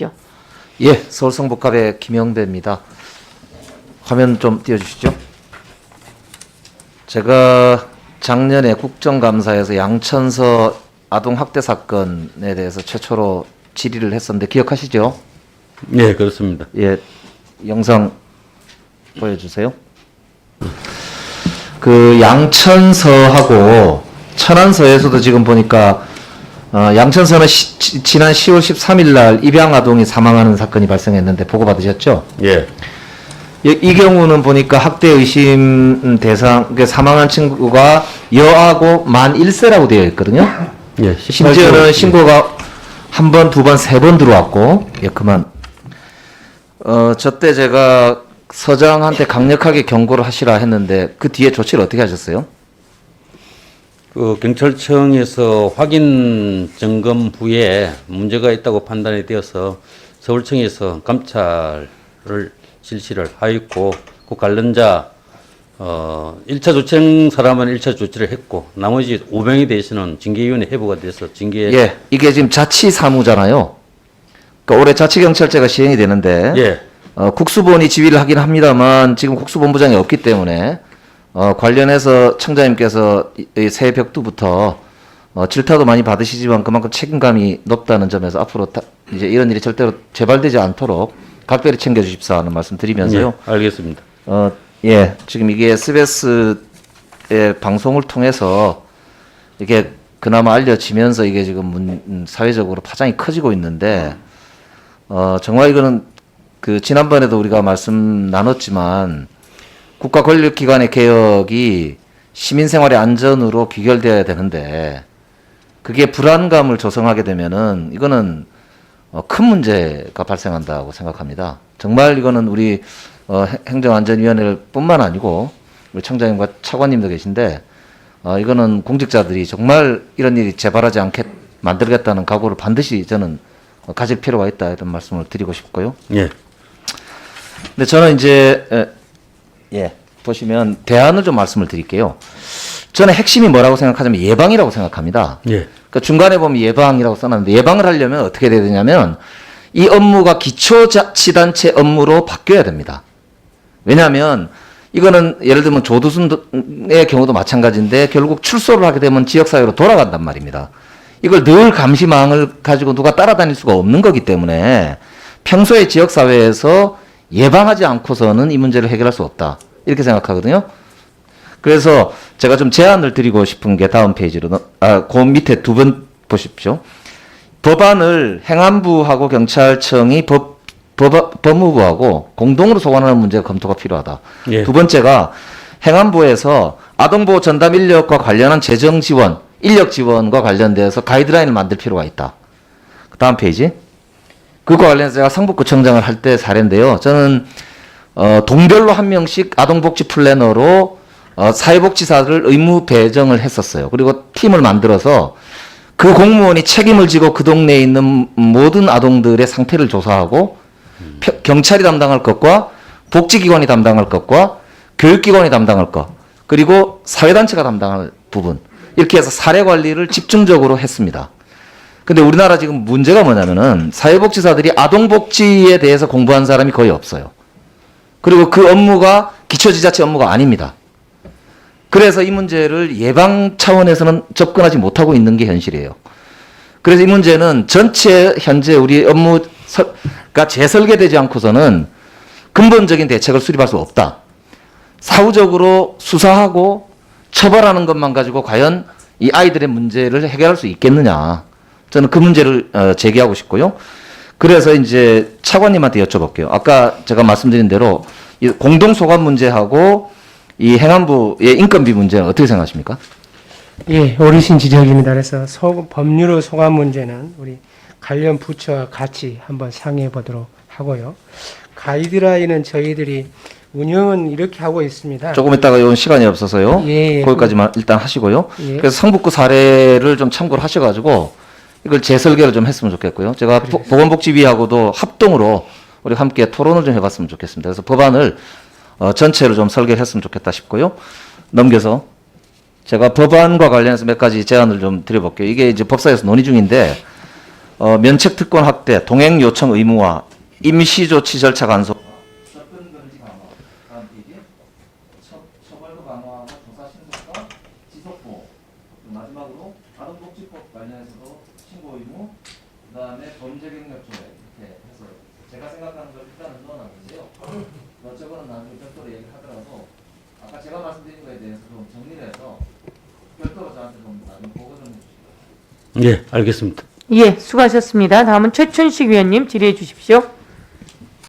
주십시오. 예, 서울성북갑의 김영배입니다. 화면 좀 띄워주시죠. 제가 작년에 국정감사에서 양천서 아동학대 사건에 대해서 최초로 질의를 했었는데 기억하시죠? 네, 그렇습니다. 예, 영상 보여주세요. 그 양천서하고 천안서에서도 지금 보니까 어, 양천서는 시- 지- 지난 10월 13일 날 입양 아동이 사망하는 사건이 발생했는데 보고 받으셨죠? 예, 이, 이 경우는 보니까 학대 의심 대상 그 사망한 친구가 여아고 만 1세라고 되어 있거든요. 예. 심지어는 신고가 한 번, 두 번, 세 번 들어왔고, 예, 그만. 어, 저때 제가 서장한테 강력하게 경고를 하시라 했는데, 그 뒤에 조치를 어떻게 하셨어요? 그 경찰청에서 확인 점검 후에 문제가 있다고 판단이 되어서 서울청에서 감찰을 실시를 하였고 그 관련자 어 1차 조치한 사람은 1차 조치를 했고 나머지 5명에 대해서는 징계위원회 해부가 돼서 징계 예, 이게 지금 자치 사무잖아요. 그러니까 올해 자치 경찰제가 시행이 되는데, 예. 어, 국수본이 지휘를 하긴 합니다만 지금 국수본부장이 없기 때문에 어, 관련해서 이 새해 벽두부터 어, 질타도 많이 받으시지만 그만큼 책임감이 높다는 점에서 앞으로 다, 이제 이런 일이 절대로 재발되지 않도록 각별히 챙겨주십사 하는 말씀 드리면서요. 예, 알겠습니다. 어, 예, 지금 이게 SBS의 방송을 통해서 이게 그나마 알려지면서 이게 지금 문, 음, 사회적으로 파장이 커지고 있는데, 어, 정말 이거는 그 지난번에도 우리가 말씀 나눴지만 국가 권력기관의 개혁이 시민 생활의 안전으로 귀결되어야 되는데 그게 불안감을 조성하게 되면은 이거는 어, 큰 문제가 발생한다고 생각합니다. 정말 이거는 우리 어, 행- 행정안전위원회뿐만 아니고 우리 청장님과 차관님도 계신데 어, 이거는 공직자들이 정말 이런 일이 재발하지 않게 만들겠다는 각오를 반드시 저는 어, 가질 필요가 있다 이런 말씀을 드리고 싶고요. 예. 근데 저는 이제 에, 예 보시면 대안을 좀 말씀을 드릴게요. 저는 핵심이 뭐라고 생각하냐면 예방이라고 생각합니다. 예. 그 중간에 보면 예방이라고 써놨는데 예방을 하려면 어떻게 돼야 되냐면 이 업무가 기초자치단체 업무로 바뀌어야 됩니다. 왜냐하면 이거는 예를 들면 조두순의 경우도 마찬가지인데 결국 출소를 하게 되면 지역사회로 돌아간단 말입니다. 이걸 늘 감시망을 가지고 누가 따라다닐 수가 없는 거기 때문에 평소에 지역사회에서 예방하지 않고서는 이 문제를 해결할 수 없다. 이렇게 생각하거든요. 그래서 제가 좀 제안을 드리고 싶은 게 다음 페이지로, 넘- 아, 그 밑에 두 번 보십시오. 법안을 행안부하고 경찰청이 법, 법, 법무부하고 공동으로 소관하는 문제가 검토가 필요하다. 예. 두 번째가 행안부에서 아동보호 전담 인력과 관련한 재정 지원, 인력 지원과 관련돼서 가이드라인을 만들 필요가 있다. 그 다음 페이지. 그거 관련해서 제가 성북구청장을 할 때 사례인데요. 저는 어, 동별로 한 명씩 아동복지 플래너로 어, 사회복지사를 의무 배정을 했었어요. 그리고 팀을 만들어서 그 공무원이 책임을 지고 그 동네에 있는 모든 아동들의 상태를 조사하고 펴- 경찰이 담당할 것과 복지기관이 담당할 것과 교육기관이 담당할 것 그리고 사회단체가 담당할 부분 이렇게 해서 사례 관리를 집중적으로 했습니다. 근데 우리나라 지금 문제가 뭐냐면은 사회복지사들이 아동복지에 대해서 공부한 사람이 거의 없어요. 그리고 그 업무가 기초지자체 업무가 아닙니다. 그래서 이 문제를 예방 차원에서는 접근하지 못하고 있는 게 현실이에요. 그래서 이 문제는 전체 현재 우리 업무가 재설계되지 않고서는 근본적인 대책을 수립할 수 없다. 사후적으로 수사하고 처벌하는 것만 가지고 과연 이 아이들의 문제를 해결할 수 있겠느냐. 저는 그 문제를 어, 제기하고 싶고요. 그래서 이제 차관님한테 여쭤볼게요. 아까 제가 말씀드린 대로 이 공동 소관 문제하고 이 행안부의 인건비 문제는 어떻게 생각하십니까? 예, 어르신 지적입니다. 그래서 소, 법률의 소관 문제는 우리 관련 부처와 같이 한번 상의해 보도록 하고요. 가이드라인은 저희들이 운영은 이렇게 하고 있습니다. 조금 이따가 이건 시간이 없어서요. 예, 예. 거기까지만 일단 하시고요. 예. 그래서 성북구 사례를 좀 참고를 하셔가지고 이걸 재설계를 좀 했으면 좋겠고요. 제가 보- 보건복지위하고도 합동으로 우리 함께 토론을 좀 해봤으면 좋겠습니다. 그래서 법안을 어, 전체로 좀 설계를 했으면 좋겠다 싶고요. 넘겨서 제가 법안과 관련해서 몇 가지 제안을 좀 드려볼게요. 이게 이제 법사에서 논의 중인데 어, 면책 특권 확대, 동행 요청 의무화, 임시 조치 절차 간소. 접근 금지 강화. 다음 페이지. 처, 처벌도 강화하고 조사 신속과 지속 보호. 그리고 마지막으로 아동복지법 관련해서도 신고 의무. 그 다음에 범죄 경력 조회 이렇게 해서 제가 생각하는 걸 일단은 넣어놨는데요. 어쩌고는 나중에 별도로 얘기하더라도 아까 제가 말씀드린 거에 대해서 좀 정리를 해서 별도로 저한테 좀 나중에 보고 좀 해주시고. 예, 알겠습니다. 예, 수고하셨습니다. 다음은 최춘식 위원님 질의해 주십시오.